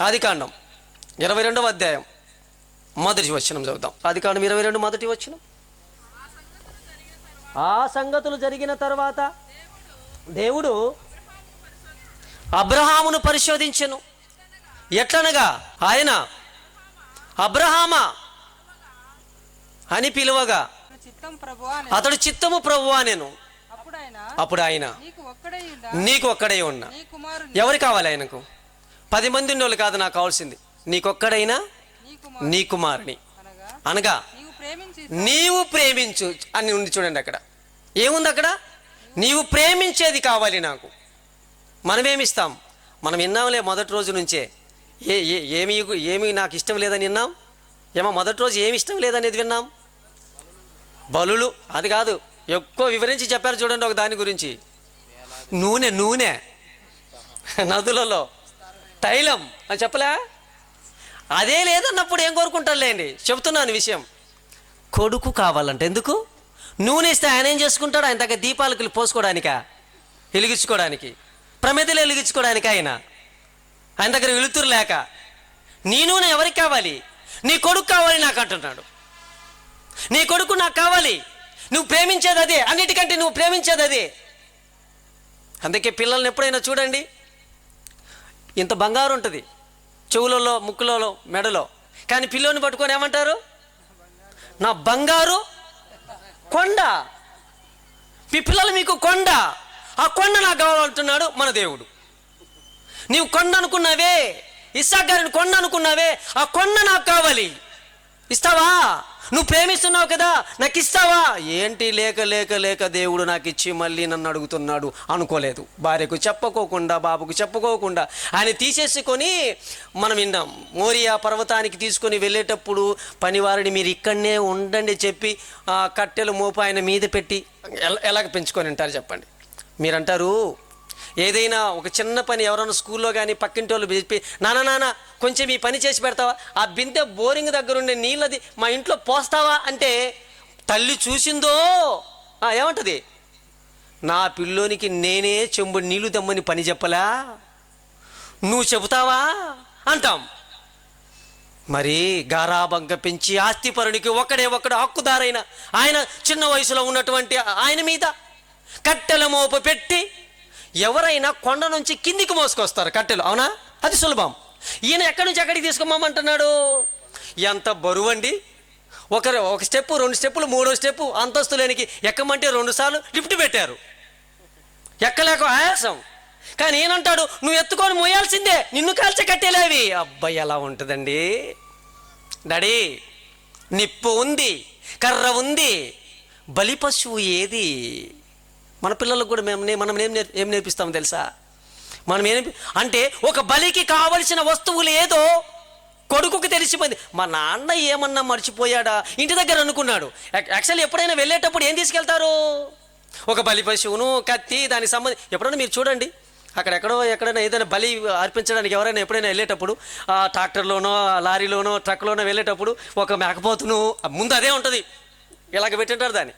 ఆది కాండం ఇరవై రెండవ అధ్యాయం. మొదటి వచనం చదువుదాం. ఆది కాండం ఇరవై రెండు మొదటి వచనం. ఆ సంగతులు జరిగిన తర్వాత దేవుడు అబ్రహామును పరిశోధించెను. ఎట్లనగా ఆయన అబ్రహామా అని పిలువగా అతడు చిత్తము ప్రభువా నేను. అప్పుడు ఆయన నీకు ఒక్కడే ఉన్నా. ఎవరు కావాలి ఆయనకు? పది మంది ఉన్నోళ్ళు కాదు నాకు కావాల్సింది. నీకొక్కడైనా నీ కుమారుని. అనగా నీవు ప్రేమించు అని ఉంది చూడండి అక్కడ. ఏముంది అక్కడ? నీవు ప్రేమించేది కావాలి నాకు. మనమేమిస్తాం? మనం విన్నాంలే మొదటి రోజు నుంచే. ఏ ఏ ఏమి ఏమి నాకు ఇష్టం లేదని విన్నాం? ఏమో మొదటి రోజు ఏమి ఇష్టం లేదనేది విన్నాం? బలులు అది కాదు. ఎక్కువ వివరించి చెప్పారు చూడండి ఒక దాని గురించి. నూనె నూనె. నదులలో. తైలం. అని చెప్పలే? అదే లేదన్నప్పుడు ఏం కోరుకుంటారులేండి? చెబుతున్నాను విషయం. కొడుకు కావాలంటే ఎందుకు? నూనె ఇస్తే ఆయన ఏం చేసుకుంటాడు? ఆయన దగ్గర దీపాలకు పోసుకోవడానిక? వెలిగించుకోవడానికి. ప్రమిదలు వెలిగించుకోవడానికి ఆయన. ఆయన దగ్గర వెలుతురు లేక. నీ నూనె ఎవరికి కావాలి? నీ కొడుకు కావాలి నాకు అంటున్నాడు. నీ కొడుకు నాకు కావాలి. నువ్వు ప్రేమించేది అదే. అన్నిటికంటే నువ్వు ప్రేమించేది అదే. అందుకే పిల్లల్ని ఎప్పుడైనా చూడండి. ఇంత బంగారు ఉంటుంది. చెవులలో ముక్కులలో మెడలో. కానీ పిల్లోని పట్టుకొని ఏమంటారు? నా బంగారు కొండ. మీ పిల్లలు మీకు కొండ. ఆ కొండ నాకు కావాలంటున్నాడు మన దేవుడు. నీవు కొండ అనుకున్నావే. ఇస్సాక్ గారిని కొండ అనుకున్నావే. ఆ కొండ నాకు కావాలి. ఇస్తావా? నువ్వు ప్రేమిస్తున్నావు కదా నాకు ఇస్తావా ఏంటి లేక లేక లేక దేవుడు నాకు ఇచ్చి మళ్ళీ నన్ను అడుగుతున్నాడు? అనుకోలేదు. భార్యకు చెప్పుకోకుండా బాబుకు చెప్పుకోకుండా ఆయన తీసేసుకొని మనం విన్నాం. మోరియా పర్వతానికి తీసుకొని వెళ్ళేటప్పుడు పనివారిని మీరు ఇక్కడనే ఉండండి చెప్పి ఆ కట్టెలు మోపు ఆయన మీద పెట్టి ఎలా ఎలాగ పెంచుకొని ఉంటారు చెప్పండి. మీరంటారు ఏదైనా ఒక చిన్న పని ఎవరైనా స్కూల్లో కానీ పక్కింటి వాళ్ళు చెప్పి నాన్న నాన్న కొంచెం ఈ పని చేసి పెడతావా? ఆ బిందె బోరింగ్ దగ్గరుండే నీళ్ళది మా ఇంట్లో పోస్తావా? అంటే తల్లి చూసిందో? ఏమంటది? నా పిల్లోనికి నేనే చెంబు నీళ్ళు తెమ్మని పని చెప్పలా? నువ్వు చెబుతావా? అంటాం. మరి గారాబంక పెంచి ఆస్తిపరునికి ఒక్కడే ఒకడు హక్కుదారైన ఆయన చిన్న వయసులో ఉన్నటువంటి ఆయన మీద కట్టెల మోపు పెట్టి ఎవరైనా కొండ నుంచి కిందికి మోసుకొస్తారు కట్టెలు అవునా? అది సులభం. ఈయన ఎక్కడి నుంచి ఎక్కడికి తీసుకుమ్మంటున్నాడు ఎంత బరువు అండి ఒకరు ఒక స్టెప్ రెండు స్టెప్పులు మూడో స్టెప్ అంతస్తు లేనికి ఎక్కమంటే రెండు సార్లు లిఫ్ట్ పెట్టారు. ఎక్కలేక ఆయాసం. కానీ ఏనంటాడు నువ్వు ఎత్తుకొని మోయాల్సిందే నిన్ను కాల్చే కట్టేలేవి అబ్బాయి ఎలా ఉంటుందండి. డాడీ నిప్పు ఉంది కర్ర ఉంది బలి పశువు ఏది? మన పిల్లలకు కూడా మేము మనం ఏం ఏం నేర్పిస్తాం తెలుసా? మనం ఏం అంటే ఒక బలికి కావలసిన వస్తువులు ఏదో కొడుకుకి తెలిసిపోయింది. మా నాన్న ఏమన్నా మర్చిపోయాడా? ఇంటి దగ్గర అనుకున్నాడు. యాక్చువల్ యాక్చువల్లీ ఎప్పుడైనా వెళ్ళేటప్పుడు ఏం తీసుకెళ్తారు? ఒక బలి పశువును కత్తి దానికి సంబంధించి ఎప్పుడైనా మీరు చూడండి. అక్కడెక్కడో ఎక్కడైనా ఏదైనా బలి అర్పించడానికి ఎవరైనా ఎప్పుడైనా వెళ్ళేటప్పుడు ఆ ట్రాక్టర్లోనో లారీలోనో ట్రక్లోనో వెళ్ళేటప్పుడు ఒక మేకపోతును ముందు అదే ఉంటుంది. ఇలాగ పెట్టింటారు దాన్ని.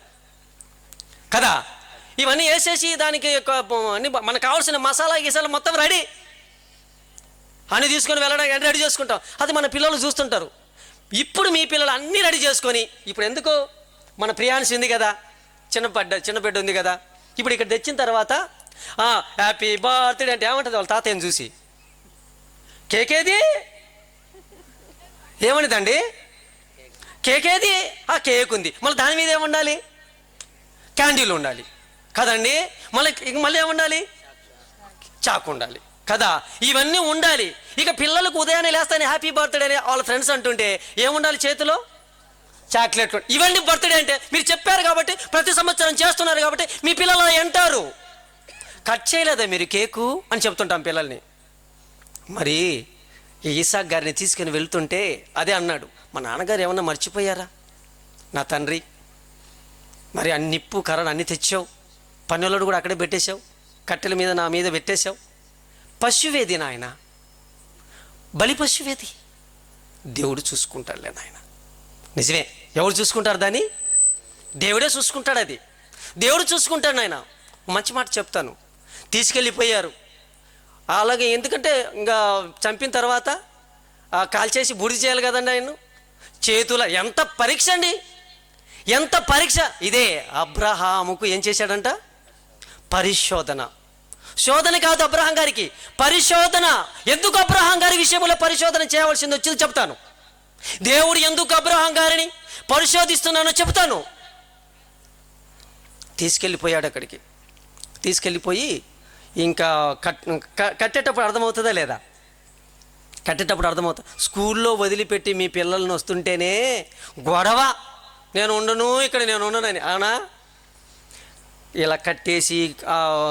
కదా? ఇవన్నీ వేసేసి దానికి అన్ని మనకు కావాల్సిన మసాలా గీసాలు మొత్తం రెడీ. అని తీసుకొని వెళ్ళడానికి రెడీ చేసుకుంటాం. అది మన పిల్లలు చూస్తుంటారు. ఇప్పుడు మీ పిల్లలు అన్నీ రెడీ చేసుకొని ఇప్పుడు ఎందుకు మన ప్రియాన్స్ ఉంది కదా చిన్న బిడ్డ చిన్న బిడ్డ ఉంది కదా ఇప్పుడు ఇక్కడ తెచ్చిన తర్వాత హ్యాపీ బర్త్డే అంటే ఏమంటుంది వాళ్ళ తాతయ్యని చూసి. కేక్ ఏది ఏమనిదండి కేక్ ఏది ఆ కేక్ ఉంది. మళ్ళీ దాని మీద ఏముండాలి? క్యాండిల్ ఉండాలి. కదండి? మళ్ళీ ఇంక మళ్ళీ ఏముండాలి? చాకు ఉండాలి కదా? ఇవన్నీ ఉండాలి. ఇక పిల్లలకు ఉదయాన్నే లేస్తానే హ్యాపీ బర్త్డే అని వాళ్ళ ఫ్రెండ్స్ అంటుంటే ఏముండాలి చేతిలో? చాక్లెట్. ఇవన్నీ బర్త్డే అంటే మీరు చెప్పారు కాబట్టి ప్రతి సంవత్సరం చేస్తున్నారు కాబట్టి మీ పిల్లలు అంటారు. కట్ చేయలేదా మీరు కేకు? అని చెప్తుంటాం పిల్లల్ని. మరి ఈ ఈసాక్ గారిని తీసుకుని వెళ్తుంటే అదే అన్నాడు. మా నాన్నగారు ఏమన్నా మర్చిపోయారా? నా తండ్రి. మరి అన్ని నిప్పు కర్రలు అన్ని తెచ్చావు. పన్నులను కూడా అక్కడే పెట్టేశావు. కట్టెల మీద నా మీద పెట్టేశావు. పశువేది నాయన? బలి పశువేది? దేవుడు చూసుకుంటాడులే నాయన. నిజమే. ఎవరు చూసుకుంటారు దాన్ని? దేవుడే చూసుకుంటాడు అది. దేవుడు చూసుకుంటాడు నాయన. మంచి మాట చెప్తాను. తీసుకెళ్ళిపోయారు. అలాగే ఎందుకంటే ఇంకా చంపిన తర్వాత ఆ కాల్చేసి బుడి చేయాలి కదండి ఆయన చేతుల ఎంత పరీక్ష అండి? ఎంత పరీక్ష? ఇదే అబ్రహాముకు ఏం చేశాడంట? పరిశోధన. శోధన కాదు అబ్రహం గారికి. పరిశోధన. ఎందుకు అబ్రహం గారి విషయంలో పరిశోధన చేయవలసింది వచ్చింది చెప్తాను. దేవుడు ఎందుకు అబ్రహం గారిని పరిశోధిస్తున్నానో చెప్తాను. తీసుకెళ్ళిపోయాడు అక్కడికి. తీసుకెళ్ళిపోయి ఇంకా కట్ కట్టేటప్పుడు అర్థమవుతుందా లేదా? కట్టేటప్పుడు అర్థమవుతుంది స్కూల్లో వదిలిపెట్టి మీ పిల్లల్ని వస్తుంటేనే గొడవ. నేను ఉండను ఇక్కడ నేను ఉండనని. అవునా? ఇలా కట్టేసి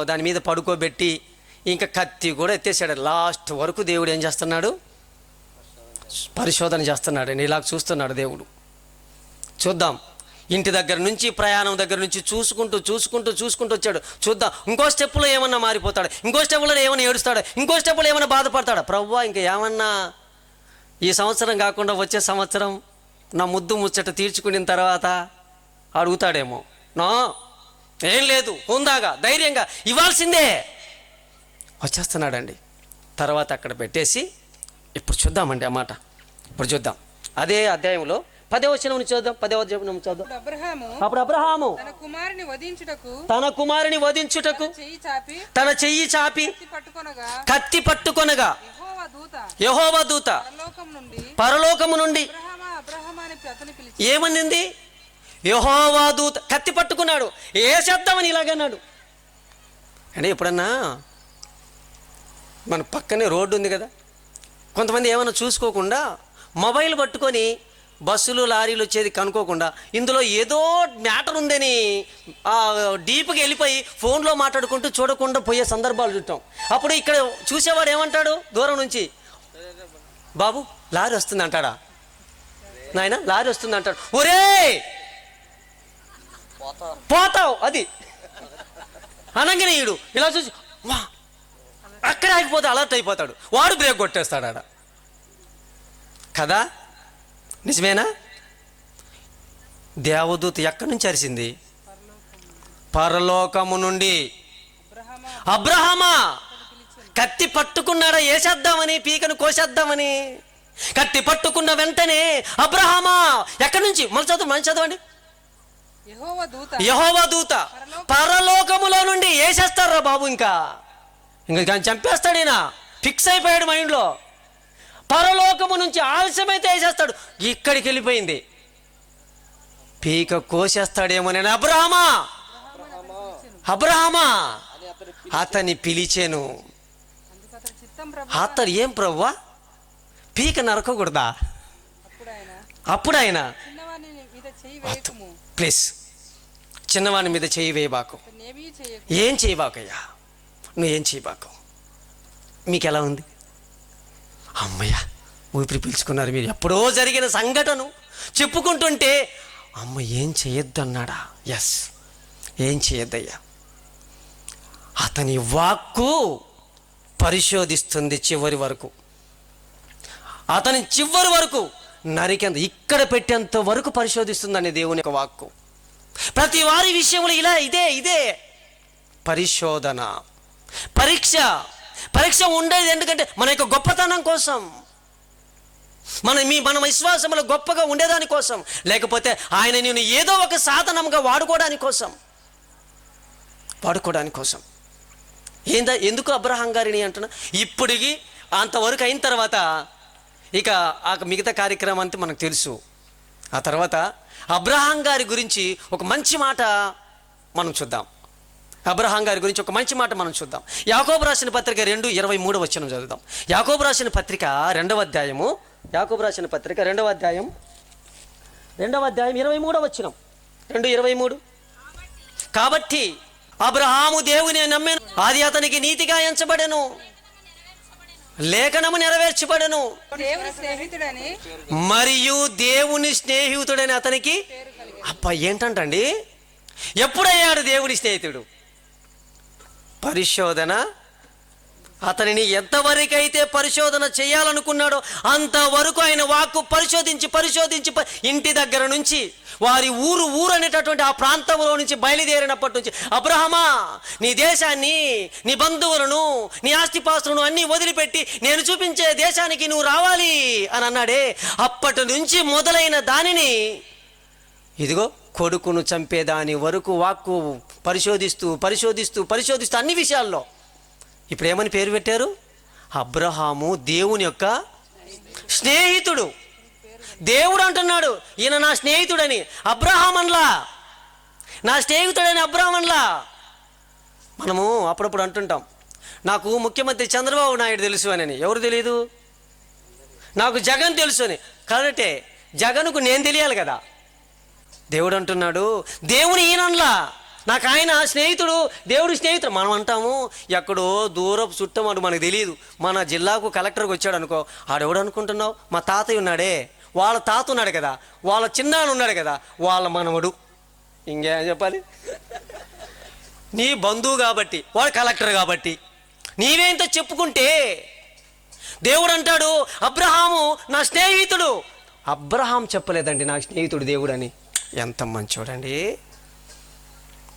దాని మీద పడుకోబెట్టి ఇంకా కత్తి కూడా ఎత్తేసాడు. లాస్ట్ వరకు దేవుడు ఏం చేస్తున్నాడు? పరిశోధన చేస్తున్నాడు ఇలా చూస్తున్నాడు దేవుడు. చూద్దాం. ఇంటి దగ్గర నుంచి ప్రయాణం దగ్గర నుంచి చూసుకుంటూ చూసుకుంటూ చూసుకుంటూ వచ్చాడు. చూద్దాం. ఇంకో స్టెప్పులో ఏమన్నా మారిపోతాడు? ఇంకో స్టెప్లో ఏమైనా ఏడుస్తాడు? ఇంకో స్టెప్లో ఏమైనా బాధపడతాడు? ప్రవ్వా ఇంకా ఏమన్నా? ఈ సంవత్సరం కాకుండా వచ్చే సంవత్సరం నా ముద్దు ముచ్చట తీర్చుకున్న తర్వాత అడుగుతాడేమో. నో. ఏం లేదు హుందాగా ధైర్యంగా ఇవ్వాల్సిందే. వచ్చేస్తున్నాడండి. తర్వాత అక్కడ పెట్టేసి ఇప్పుడు చూద్దామండి ఆ మాట. ఇప్పుడు చూద్దాం. అదే అధ్యాయంలో పదే వచ్చిన చూద్దాం పదే వచ్చిన చూద్దాం. అప్పుడు అబ్రహాము తన కుమారుని వధించుటకు తన కుమారుని వధించుటకు చెయ్యి చాపి తన చెయ్యి చాపి కత్తి పట్టుకొనగా యెహోవా దూత పరలోకము నుండి ఏమనింది యహోవా దూత కత్తి పట్టుకున్నాడు. ఏ శబ్దమని ఇలాగన్నాడు అంటే ఎప్పుడన్నా మన పక్కనే రోడ్డు ఉంది కదా కొంతమంది ఏమైనా చూసుకోకుండా మొబైల్ పట్టుకొని బస్సులు లారీలు వచ్చేది కనుక్కోకుండా ఇందులో ఏదో మ్యాటర్ ఉందని డీప్గా డీప్కి వెళ్ళిపోయి ఫోన్లో మాట్లాడుకుంటూ చూడకుండా పోయే సందర్భాలు చూస్తాం అప్పుడు ఇక్కడ చూసేవాడు ఏమంటాడు దూరం నుంచి? బాబు లారీ వస్తుంది అంటాడా నాయన లారీ వస్తుంది అంటాడు ఒరే పోతావు. అది. అనగానే ఈడు ఇలా చూసి వా అక్కడ ఆగిపోతే అలర్ట్ అయిపోతాడు. వాడు బ్రేక్ కొట్టేస్తాడు ఆడ. కదా? నిజమేనా? దేవదూత ఎక్కడి నుంచి అరిసింది? పరలోకము నుండి. అబ్రహమా? కత్తి పట్టుకున్నాడా వేసేద్దామని పీకను కోసేద్దామని? కత్తి పట్టుకున్న వెంటనే అబ్రహమా ఎక్కడి నుంచి? మన చదువు మంచి చదవండి. యెహోవా దూత. పరలోకములో నుండి వేసేస్తారా బాబు ఇంకా? ఇంకా కానీ చంపేస్తాడు ఈయన. ఫిక్స్ అయిపోయాడు మైండ్లో. పరలోకము నుంచి ఆలస్యమైతే వేసేస్తాడు ఇక్కడికి వెళ్ళిపోయింది. పీక కోసేస్తాడేమో నేను. అబ్రహమా? అబ్రహమా? అతని పిలిచాను. అతను ఏం ప్రవ్వా పీక నరకకూడదా? అప్పుడు ఆయన ప్లీజ్. చిన్నవాని మీద చేయి వేయబాకు. ఏం చేయబాకయ్యా? నువ్వేం చేయబాకు? మీకు ఎలా ఉంది? అమ్మయ్య ఊపిరి పీల్చుకున్నారు మీరు. ఎప్పుడో జరిగిన సంఘటన చెప్పుకుంటుంటే అమ్మ ఏం చేయొద్దు అన్నాడా ఎస్ ఏం చేయొద్దయ్యా? అతని వాక్కు పరిశోధిస్తుంది చివరి వరకు. అతని చివరి వరకు నరికేంత ఇక్కడ పెట్టేంత వరకు పరిశోధిస్తుందని దేవుని యొక్క వాక్కు. ప్రతి వారి విషయంలో ఇలా ఇదే ఇదే. పరిశోధన. పరీక్ష. పరీక్ష ఉండేది ఎందుకంటే మన యొక్క గొప్పతనం కోసం. మన మీ మన విశ్వాసంలో గొప్పగా ఉండేదాని కోసం. లేకపోతే ఆయన నేను ఏదో ఒక సాధనంగా వాడుకోవడానికి కోసం. వాడుకోవడానికి కోసం. ఏందా ఎందుకు అబ్రహం గారిని అంటున్నా? ఇప్పటికి అంతవరకు అయిన తర్వాత ఇక ఆ మిగతా కార్యక్రమం అంతా మనకు తెలుసు. ఆ తర్వాత అబ్రహాం గారి గురించి ఒక మంచి మాట మనం చూద్దాం. అబ్రహాం గారి గురించి ఒక మంచి మాట మనం చూద్దాం. యాకోబు రాసిన పత్రిక రెండు ఇరవై మూడు వచ్చిన చదువుదాం. యాకోబు రాసిన పత్రిక రెండవ అధ్యాయము యాకోబు రాసిన పత్రిక రెండవ అధ్యాయం రెండవ అధ్యాయం ఇరవై మూడవ వచనం. రెండు ఇరవై మూడు. కాబట్టి అబ్రహాము దేవుని నమ్మెను అది అతనికి నీతిగా ఎంచబడెను. లేఖనము నెరవేర్చబడెను. మరియు దేవుని స్నేహితుడని అతనికి అబ్బా ఏంటంటండి? ఎప్పుడయ్యాడు దేవుని స్నేహితుడు? పరిశోధన అతనిని ఎంతవరకైతే పరిశోధన చేయాలనుకున్నాడో అంతవరకు ఆయన వాక్కు పరిశోధించి పరిశోధించి ఇంటి దగ్గర నుంచి వారి ఊరు ఊరు అనేటటువంటి ఆ ప్రాంతంలో నుంచి బయలుదేరినప్పటి నుంచి అబ్రహమా నీ దేశాన్ని నీ బంధువులను నీ ఆస్తిపాస్తులను అన్నీ వదిలిపెట్టి నేను చూపించే దేశానికి నువ్వు రావాలి అని అన్నాడే. అప్పటి నుంచి మొదలైన దానిని ఇదిగో కొడుకును చంపేదాని వరకు వాక్కు పరిశోధిస్తూ పరిశోధిస్తూ పరిశోధిస్తూ అన్ని విషయాల్లో ఇప్పుడు ఏమని పేరు పెట్టారు? అబ్రహాము దేవుని యొక్క స్నేహితుడు. దేవుడు అంటున్నాడు ఈయన నా స్నేహితుడని. అబ్రహామన్లా నా స్నేహితుడని అబ్రహామన్లా మనము అప్పుడప్పుడు అంటుంటాం నాకు ముఖ్యమంత్రి చంద్రబాబు నాయుడు తెలుసు అని. ఎవరు తెలియదు నాకు జగన్ తెలుసు అని. కరెక్టే జగన్కు నేను తెలియాలి కదా. దేవుడు అంటున్నాడు దేవుని ఈయనలా నాకు ఆయన స్నేహితుడు దేవుడు స్నేహితుడు. మనం అంటాము ఎక్కడో దూరపు చుట్టం అటు మనకు తెలియదు. మన జిల్లాకు కలెక్టర్కి వచ్చాడు అనుకో ఆడెవడు అనుకుంటున్నావు? మా తాతయ్య ఉన్నాడే. వాళ్ళ తాత ఉన్నాడు కదా. వాళ్ళ చిన్నాన్న ఉన్నాడు కదా. వాళ్ళ మనవడు. ఇంకేం చెప్పాలి? నీ బంధువు కాబట్టి వాడు కలెక్టర్ కాబట్టి. నీవేంత చెప్పుకుంటే దేవుడు అంటాడు అబ్రహాము నా స్నేహితుడు. అబ్రహాం చెప్పలేదండి నా స్నేహితుడు దేవుడని. ఎంత మంచోడండి.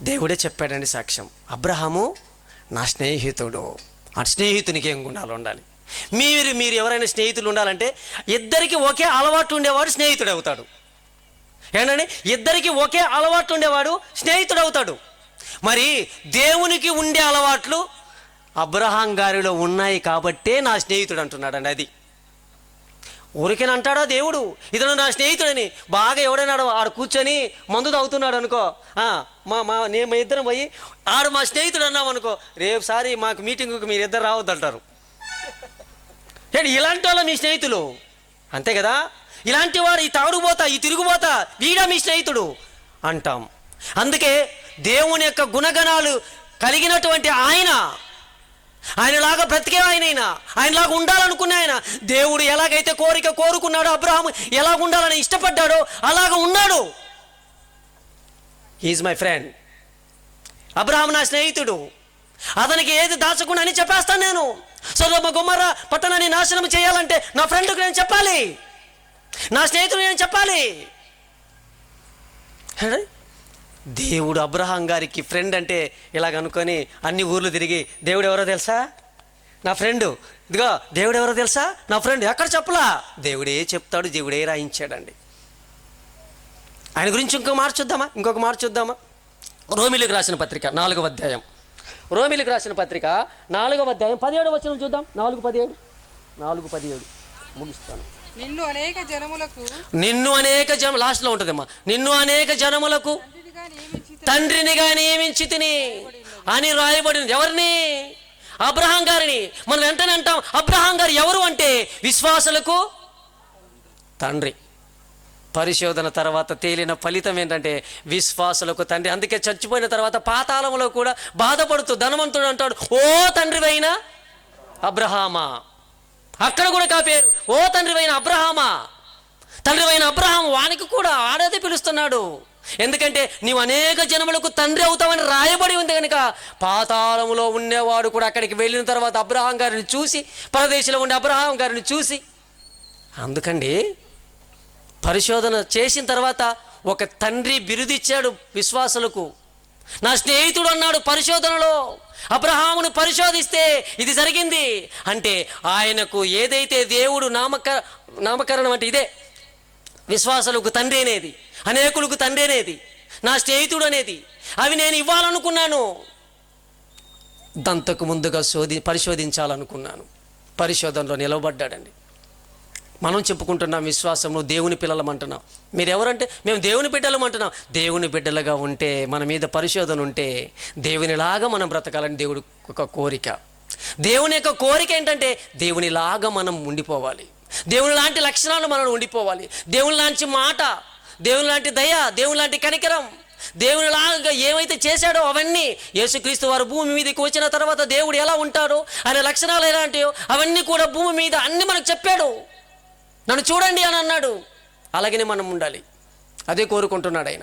దేవుడే చెప్పాడండి సాక్ష్యం. అబ్రహాము నా స్నేహితుడు. ఆ స్నేహితునికి ఏం గుణాలు ఉండాలి. మీరు మీరు ఎవరైనా స్నేహితులు ఉండాలంటే ఇద్దరికి ఒకే అలవాటు ఉండేవాడు స్నేహితుడు అవుతాడు. ఏంటండి? ఇద్దరికి ఒకే అలవాటు ఉండేవాడు స్నేహితుడు అవుతాడు. మరి దేవునికి ఉండే అలవాట్లు అబ్రహాం గారిలో ఉన్నాయి కాబట్టే నా స్నేహితుడు అంటున్నాడండి అది. ఊరికేనంటాడా దేవుడు? ఇతను నా స్నేహితుడని. బాగా ఎవడన్నాడు ఆడు కూర్చొని మందు తాగుతున్నాడు అనుకో. మా మా నేను మా ఇద్దరం పోయి ఆడు మా స్నేహితుడు అన్నాం అనుకో. రేపు సారి మాకు మీటింగ్కి మీరు ఇద్దరు రావద్దంటారు. ఏంటి ఇలాంటి వాళ్ళ మీ స్నేహితులు? అంతే కదా? ఇలాంటి వారు ఈ తాగుడుపోతా ఈ తిరుగుపోతా వీడా మీ స్నేహితుడు? అంటాం. అందుకే దేవుని యొక్క గుణగణాలు కలిగినటువంటి ఆయన ఆయనలాగా బ్రతికే ఆయనైనా ఆయనలాగా ఉండాలనుకునే ఆయన. దేవుడు ఎలాగైతే కోరిక కోరుకున్నాడో అబ్రహాం ఎలాగ ఉండాలని ఇష్టపడ్డాడో అలాగ ఉన్నాడు. ఈజ్ మై ఫ్రెండ్ అబ్రహాం నా స్నేహితుడు. అతనికి ఏది దాచకుండా అని చెప్పేస్తాను నేను. సొదొమ గుమ్మర పట్టణాన్ని నాశనం చేయాలంటే నా ఫ్రెండ్కి నేను చెప్పాలి. నా స్నేహితుడు నేను చెప్పాలి. దేవుడు అబ్రహాం గారికి ఫ్రెండ్ అంటే ఇలాగ అనుకొని అన్ని ఊర్లు తిరిగి దేవుడు ఎవరో తెలుసా? నా ఫ్రెండ్ ఇదిగో దేవుడు ఎవరో తెలుసా? నా ఫ్రెండ్ ఎక్కడ చెప్పలా? దేవుడే చెప్తాడు దేవుడే రాయించాడండి. ఆయన గురించి ఇంకో మాట చూద్దామా? ఇంకొక మాట చూద్దామా? రోమిలకు రాసిన పత్రిక నాలుగవ అధ్యాయం. రోమిలకు రాసిన పత్రిక నాలుగవ అధ్యాయం. పదిహేడు వచ్చిన చూద్దాం. నాలుగు పదిహేడు. నాలుగు పదిహేడు. ముగిస్తాను. నిన్ను అనేక జనములకు నిన్ను అనేక జన లాస్ట్లో ఉంటుందమ్మా. నిన్ను అనేక జనములకు తండ్రినిగా నియమించి తిని? అని రాయబడింది. ఎవరిని? అబ్రహాం గారిని. మనం వెంటనే అంటాం అబ్రహాం గారు ఎవరు? అంటే విశ్వాసులకు తండ్రి. పరిశోధన తర్వాత తేలిన ఫలితం ఏంటంటే విశ్వాసులకు తండ్రి. అందుకే చచ్చిపోయిన తర్వాత పాతాళంలో కూడా బాధపడుతూ ధనవంతుడు అంటాడు ఓ తండ్రివైన అబ్రహామా! అక్కడ కూడా కాపేరు ఓ తండ్రివైన అబ్రహామా! తండ్రివైన అబ్రహాం వానికి కూడా ఆడదే పిలుస్తున్నాడు. ఎందుకంటే నీవు అనేక జనములకు తండ్రి అవుతావని రాయబడి ఉంది కనుక పాతాళములో ఉండేవాడు కూడా అక్కడికి వెళ్ళిన తర్వాత అబ్రహాం గారిని చూసి పరదేశంలో ఉండే అబ్రహాం గారిని చూసి అందుకండి పరిశోధన చేసిన తర్వాత ఒక తండ్రి బిరుదిచ్చాడు విశ్వాసులకు. నా స్నేహితుడు అన్నాడు పరిశోధనలో అబ్రహామును పరిశోధిస్తే ఇది జరిగింది. అంటే ఆయనకు ఏదైతే దేవుడు నామక నామకరణం అంటే ఇదే విశ్వాసులకు తండ్రి అనేది అనేకులకు తండ్రి అనేది నా స్నేహితుడు అనేది అవి నేను ఇవ్వాలనుకున్నాను. దంతకు ముందుగా శోధి పరిశోధించాలనుకున్నాను. పరిశోధనలో నిలవబడ్డాడండి. మనం చెప్పుకుంటున్నాం విశ్వాసంలో దేవుని పిల్లలం అంటున్నాం మీరు ఎవరంటే మేము దేవుని బిడ్డలం అంటున్నాం దేవుని బిడ్డలుగా ఉంటే మన మీద పరిశోధన ఉంటే దేవునిలాగా మనం బ్రతకాలని దేవుడు ఒక కోరిక. దేవుని యొక్క కోరిక ఏంటంటే దేవునిలాగా మనం ఉండిపోవాలి. దేవుని లాంటి లక్షణాలు మనం ఉండిపోవాలి. దేవుని లాంటి మాట దేవుని లాంటి దయ దేవుని లాంటి కనికరం. దేవునిలాగా ఏమైతే చేశాడో అవన్నీ యేసుక్రీస్తు వారు భూమి మీదకి వచ్చిన తర్వాత దేవుడు ఎలా ఉంటాడో ఆయన లక్షణాలు ఎలాంటివో అవన్నీ కూడా భూమి మీద అన్ని మనకు చెప్పాడు. నన్ను చూడండి అని అన్నాడు. అలాగనే మనం ఉండాలి. అదే కోరుకుంటున్నాడు ఆయన.